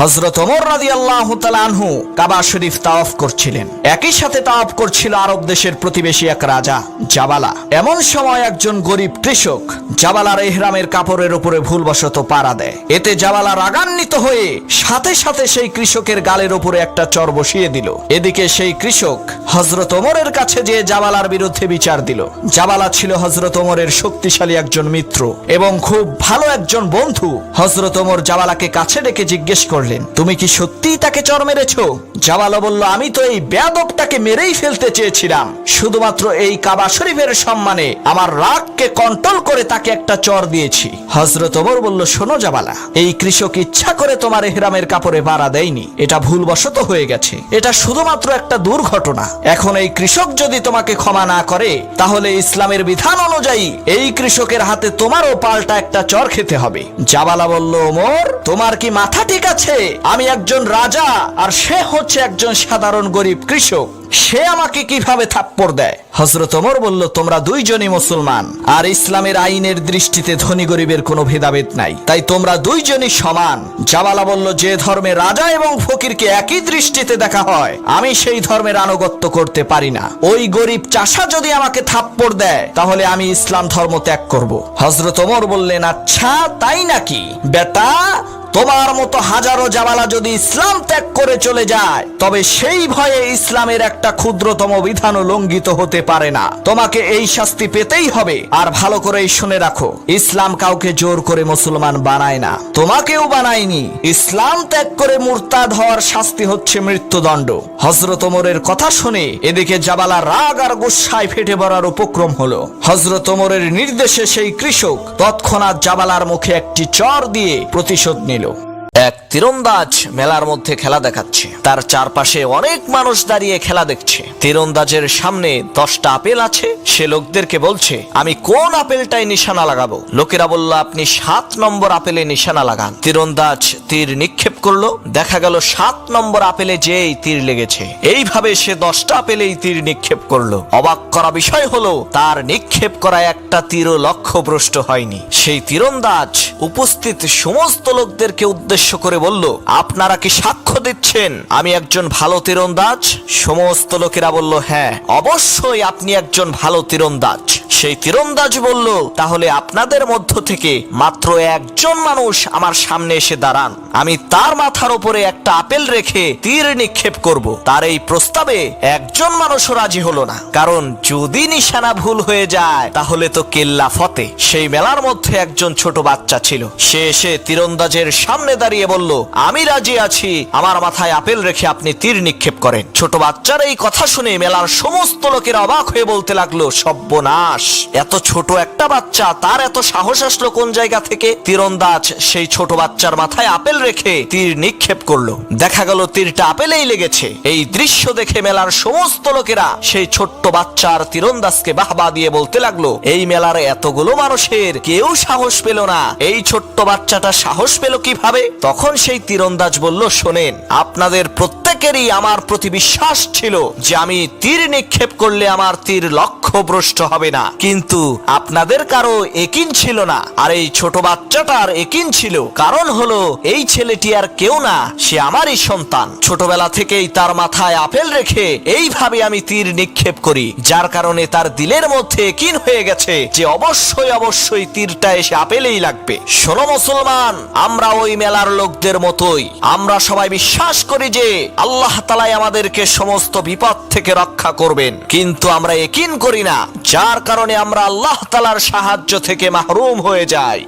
হজরত ওমর রাজি আল্লাহ আনহু কাবা শরীফ তাওয়াফ করছিলেন। একই সাথে তাওয়াফ করছিল আরব দেশের প্রতিবেশী এক রাজা, জাবালা। এমন সময় একজন গরিব কৃষক জাবালার এহরামের কাপড়ের উপরে ভুলবশত পাড়া দেয়। এতে জাবালা রাগান্বিত হয়ে সাথে সাথে সেই কৃষকের গালের উপরে একটা চর বসিয়ে দিল। এদিকে সেই কৃষক হজরত ওমরের কাছে যে জাবালার বিরুদ্ধে বিচার দিল। জাবালা ছিল হজরত ওমরের শক্তিশালী একজন মিত্র এবং খুব ভালো একজন বন্ধু। হজরত ওমর জাবালাকে কাছে ডেকে জিজ্ঞেস করলেন তুমি কি সত্যিই তাকে চর মেরেছো? জাবালা বলল, আমি তো এই বেয়াদবটাকে মেরেই ফেলতে চেয়েছিলাম। শুধুমাত্র এই কাবা শরীফের সম্মানে আমার রাগকে কন্ট্রোল করে তাকে একটা চর দিয়েছি। হজরত ওমর বলল, শোনো জাবালা এই কৃষক ইচ্ছা করে তোমার এহরামের কাপড়ে বাড়া দেয়নি। এটা ভুলবশত হয়ে গেছে। এটা শুধুমাত্র একটা দুর্ঘটনা। এখন এই কৃষক যদি তোমাকে ক্ষমা না করে, তাহলে ইসলামের বিধান অনুযায়ী এই কৃষকের হাতে তোমারও পাল্টা একটা চর খেতে হবে। জাবালা বলল, ওমর, তোমার কি মাথা ঠিক আছে? আমি একজন রাজা আর সে হচ্ছে একজন সাধারণ গরিব কৃষক। সে আমাকে কীভাবে থাপ্পড় দেয়? হজরত ওমর বলল, তোমরা দুইজনই মুসলমান, আর ইসলামের আইনের দৃষ্টিতে ধনী গরিবের কোনো ভেদাভেদ নাই। তাই তোমরা দুইজনই সমান। জাবালা বলল, যে ধর্মে রাজা এবং ফকিরকে একই দৃষ্টিতে দেখা হয়, আমি সেই ধর্মের আনুগত্য করতে পারি না। ওই গরিব চাষা যদি আমাকে থাপ্পড় দেয়, তাহলে আমি ইসলাম ধর্ম ত্যাগ করব। হজরত ওমর বললেন আচ্ছা তাই নাকি? বেটা তোমার মতো হাজারো জাবালা যদি ইসলাম ত্যাগ করে চলে যায়, তবে সেই ভয়ে ইসলামের একটা ক্ষুদ্রতম বিধানও লঙ্ঘিত হতে পারে না। তোমাকে এই শাস্তি পেতেই হবে, আর ভালো করেই শুনে রাখো, ইসলাম কাউকে জোর করে মুসলমান বানায় না। তোমাকেও বানায়নি। ইসলাম ত্যাগ করে মুরতাদ হওয়ার শাস্তি হচ্ছে মৃত্যুদণ্ড। হজরত ওমরের কথা শুনে এদিকে জাবালা রাগ আর গুসায় ফেটে পড়ার উপক্রম হলো। হজরত ওমরের নির্দেশে সেই কৃষক তৎক্ষণাৎ জাবালার মুখে একটি চর দিয়ে প্রতিশোধ নিল। এক তীরন্দাজ মেলার মধ্যে খেলা দেখাচ্ছে। তার চারপাশে অনেক মানুষ দাঁড়িয়ে খেলা দেখছে। তীরন্দাজের সামনে দশটা আপেল আছে। সে লোকদেরকে বলছে, আমি কোন আপেলটাই নিশানা লাগাবো? লোকেরা বলল, আপনি সাত নম্বর আপেলে নিশানা লাগান। তীরন্দাজ তীর নিক্ষেপ করল। দেখা গেল, সাত নম্বর আপেলে যেই তীর লেগেছে। এইভাবে সে দশটা আপেলেই তীর নিক্ষেপ করল। অবাক করা বিষয় হলো, তার নিক্ষেপ করা একটা তীরও লক্ষ্যভ্রষ্ট হয়নি। সেই তীরন্দাজ উপস্থিত সমস্ত লোকদেরকে উদ্দেশ্য করে বলল, আপনারা কি সাক্ষ্য দিচ্ছেন? আমি একজন ভালো তীরন্দাজ। সমস্ত লোকেরা বলল হ্যাঁ অবশ্যই আপনি একজন ভালো তীরন্দাজ। সেই তীরন্দাজ বলল, তাহলে আপনাদের মধ্য থেকে মাত্র একজন মানুষ আমার সামনে এসে দাঁড়ান। আমি তার মাথার উপরে একটা আপেল রেখে তীর নিক্ষেপ করব। তার এই প্রস্তাবে একজন মানুষও রাজি হলো না। কারণ যদি নিশানা ভুল হয়ে যায়, তাহলে তো কেল্লা ফতে। সেই মেলার মধ্যে একজন ছোট বাচ্চা ছিল। সে এসে তীরন্দাজের সামনে দাঁড়িয়ে বলল, আমি রাজি আছি। আমার মাথায় আপেল রেখে আপনি তীর নিক্ষেপ করেন। ছোট বাচ্চার এই কথা শুনে মেলার সমস্ত লোকের অবাক হয়ে বলতে লাগল, সব্যনাশ! এত ছোট একটা বাচ্চা, তার এত সাহস আসলো কোন জায়গা থেকে? তীরন্দাজ সেই ছোট বাচ্চার মাথায় আপেল রেখে তীর নিক্ষেপ করল। দেখা গেল তীরটা আপেলেই লেগেছে। এই দৃশ্য দেখে মেলার সমস্ত লোকেরা সেই ছোট্ট বাচ্চার তীরন্দাজকে বাহবা দিয়ে বলতে লাগল, এই মেলার এতগুলো মানুষের কেউ সাহস পেল না। এই ছোট্ট বাচ্চাটা সাহস পেল কীভাবে? তখন সেই তীরন্দাজ বলল, শোনেন, আপনাদের প্রত্যেকেরই আমার প্রতি বিশ্বাস ছিল যে আমি তীর নিক্ষেপ করলে আমার তীর লক্ষ্যভ্রষ্ট হবে না। কিন্তু আপনাদের কারও একিন ছিল না, আর এই ছোট বাচ্চাটার একিন ছিল। কারণ হলো, এই ছেলেটি আর কেউ না, সে আমারই সন্তান। ছোটবেলা থেকেই তার মাথায় আপেল রেখে এইভাবে আমি তীর নিক্ষেপ করি, যার কারণে তার দিলের মধ্যে একিন হয়ে গেছে যে অবশ্যই অবশ্যই তীরটা এসে আপেলেই লাগবে। শোনো মুসলমান, আমরা ওই মেলার লোকদের মতোই। আমরা সবাই বিশ্বাস করি যে আল্লাহ তালাই আমাদেরকে সমস্ত বিপদ থেকে রক্ষা করবেন। কিন্তু আমরা একিন করি না। যার কারণে আমরা আল্লাহ তালার সাহায্য থেকে মাহরুম হয়ে যাই।